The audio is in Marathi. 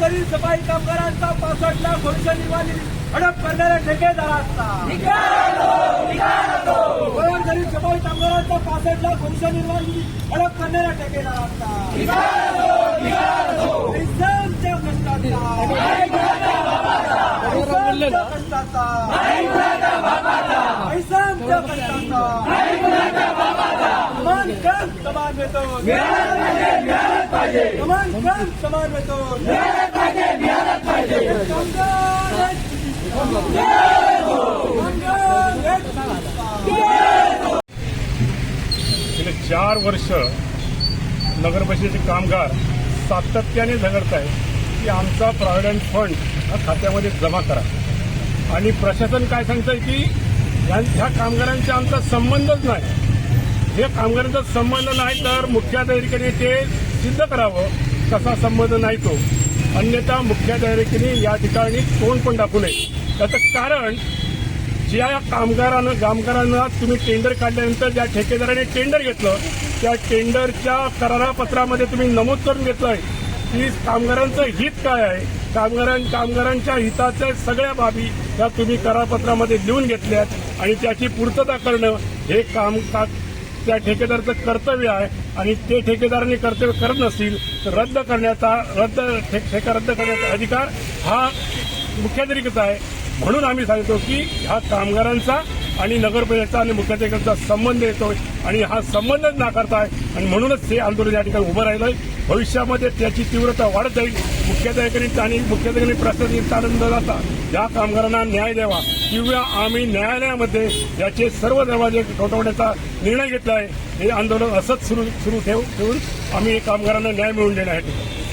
गरीब सफाई कामगारांचा पासष्ट लाख भविष्य निर्वाह हडप करणाऱ्या ठेकेदारांचा. गरीब सफाई कामगारांचा पासष्ट लाख भविष्य निर्वाह हडप करणाऱ्या ठेकेदारांचा. पैशांच्या कष्टाचा पैशांच्या कष्टाचा पैशांच्या कष्टाचा समान कम समान वेतन समान कम समान मिळतो गेले चार वर्ष नगरपरिषदेचे कामगार सातत्याने झगडत आहेत की आमचा प्रॉव्हिडंट फंड हा खात्यामध्ये जमा करा. आणि प्रशासन काय सांगतंय की या ह्या कामगारांचा आमचा संबंधच नाही. हे कामगारांचा संबंध नाही तर मुख्याधिकाऱ्याने ते सिद्ध करावं कसा संबंध नाही तो. अन्यथा मुख्याधिकाऱ्याने या ठिकाणी तोंड पण दाखवू नये. त्याचं कारण ज्या कामगारांना कामगारांना तुम्ही टेंडर काढल्यानंतर ज्या ठेकेदाराने टेंडर घेतलं त्या टेंडरच्या करारापत्रामध्ये तुम्ही नमूद करून घेतलंय. की कामगारांचं हित काय आहे? कामगारां कामगारांच्या हिताच्या सगळ्या बाबी या तुम्ही करारपत्रामध्ये लिहून घेतल्यात आणि त्याची पूर्तता करणं हे काम का त्या ठेकेदाराचं कर्तव्य आहे आणि ते ठेकेदारांनी कर्तव्य करत नसतील तर रद्द करण्याचा रद्द ठे- ठेका रद्द करण्याचा अधिकार हा मुख्याधिकारीचा आहे. म्हणून आम्ही सांगतो की ह्या कामगारांचा आणि नगरपरिषदेचा आणि मुख्याधिकाऱ्यांचा संबंध येतोय आणि हा संबंधच नाकारताय आणि म्हणूनच हे आंदोलन या ठिकाणी उभं राहिलंय. भविष्यामध्ये त्याची तीव्रता वाढत जाईल. मुख्याधिकारी आणि मुख्याधिकारी प्रशासनिक आनंद जाता या कामगारांना न्याय द्यावा. किंवा आम्ही न्यायालयामध्ये याचे सर्व दरवाजे ठोठवण्याचा निर्णय घेतला आहे. हे आंदोलन असंच सुरू सुरू ठेवून आम्ही कामगारांना न्याय मिळवून देण्यासाठी